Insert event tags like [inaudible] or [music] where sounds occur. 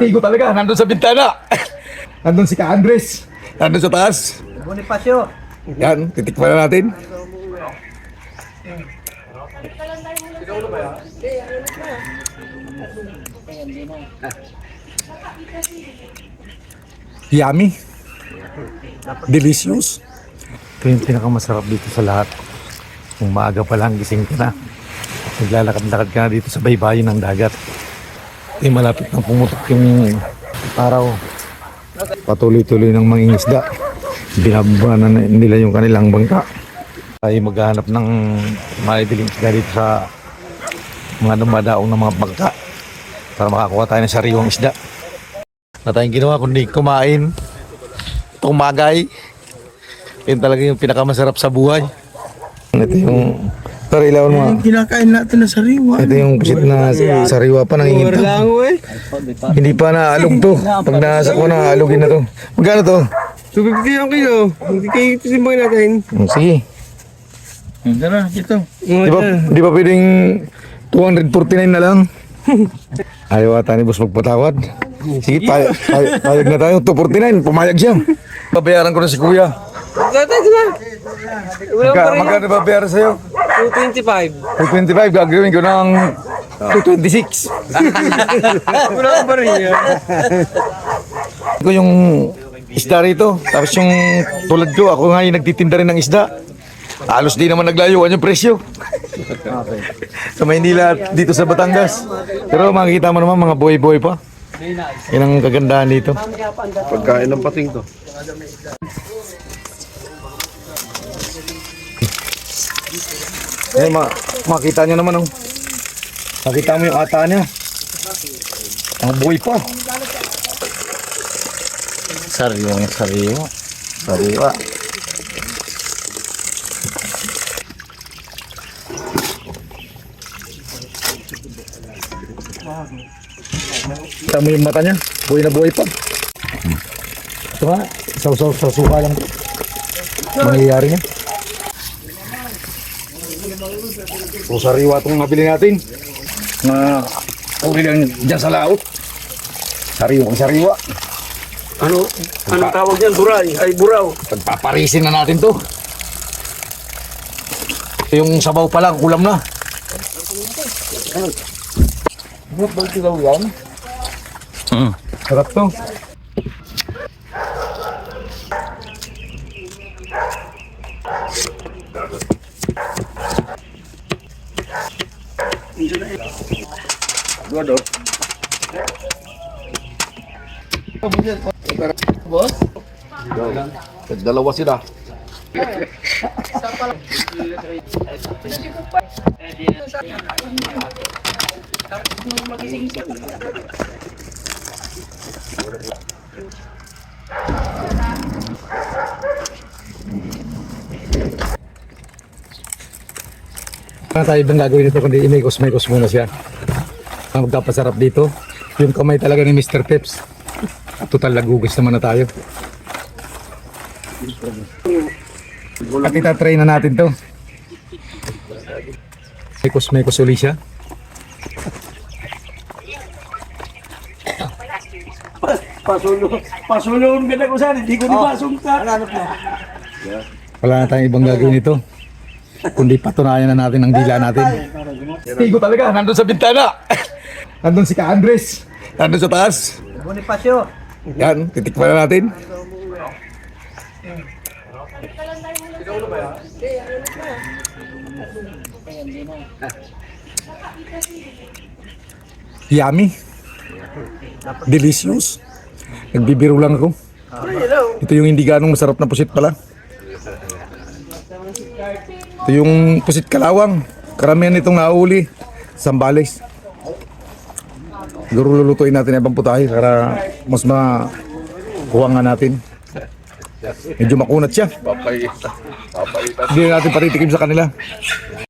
Tigo talaga, nandun sa bintana. [laughs] nandun si Ka Andres. Nandun sa taas. Bonifacio. Yan, titikman na natin. Yummy. Delicious. Ito yung pinakamasarap dito sa lahat. Kung maaga pa lang, gising ka na. Naglalakad-lakad ka na dito sa baybayin ng dagat. Yung malapit na pumutok yung araw. Patuloy-tuloy ng mangingisda. Binababa na nila yung kanilang bangka. Ay maghanap ng maidiling isda dito sa mga dumadaong ng mga bangka para makakuha tayo ng sariwang isda. Na tayong ginawa kundi kumain, tumagay. Yun talaga yung pinakamasarap sa buhay. Ito yung Tara, ilawan mo. nga. Kinakain natin na sariwa. Ito yung pusit na sariwa pa nanginginta. eh. Hindi pa naalog to. Pag nasa ko na, alugin na to. Magkano to? 250 ang kilo. Hindi kayo titimbang natin. Hmm, Sige. Tara, ito. Di ba, di ba pwedeng 249 na lang? [laughs] Ayaw ata ni boss magpatawad. Sige, pay, pay, payag na tayo. 249, pumayag siya. Babayaran ko na si kuya. Magkano babayaran sa'yo? 225. 225, gagawin ko ng 226. [laughs] Wala pa rin yan. ko yung isda rito. Tapos yung tulad ko, ako nga yung nagtitinda rin ng isda. Halos di naman naglayuan yung presyo. sa Maynila at dito sa Batangas. Pero makikita mo naman mga boy-boy pa. Yan ang kagandahan dito. Pagkain ng pating to. Yan, ma makita nyo naman. Oh. Makita mo yung ata niya. Ang buhay pa. Sariwang sariwa. Sariwa. Kita mo yung mata niya. Buhay na buhay pa. Ito nga. Saw-saw sa suka lang. Mangyayari niya. So sariwa itong nabili natin. Na uli lang dyan sa laot. Sariwa sariwa. Ano? Ano tawag yan? Buray. Ay, buraw. Pagpaparisin na natin to. Ito yung sabaw pa lang, kulam na. Ba't ba sila yan? Sarap to. Boss? Dalawa sila. Ano tayo bang gagawin nito kundi imikos-mikos muna siya. Ang magkapasarap dito, yung kamay talaga ni Mr. Peps. Total lagugis naman na tayo. At itatry na natin to. Mikos-mikos uli siya. Pasulong. Pasulong ka na ko sana. Hindi ko di basong ka. Wala na tayong ibang gagawin nito. Kundi patunayan na natin ang dila natin. Tigo talaga, nandun sa bintana. [laughs] nandun si Ka Andres. Nandun sa taas. Bonifacio. Yan, titikman na natin. Yummy. Delicious. Nagbibiro lang ako. Ito yung hindi ganong masarap na pusit pala. Ito yung pusit kalawang. Karamihan itong nauli. Sambales. Siguro lulutuin natin ibang putahe para mas makuha nga natin. Medyo makunat siya. Papay. Papay. Hindi na natin patitikim sa kanila.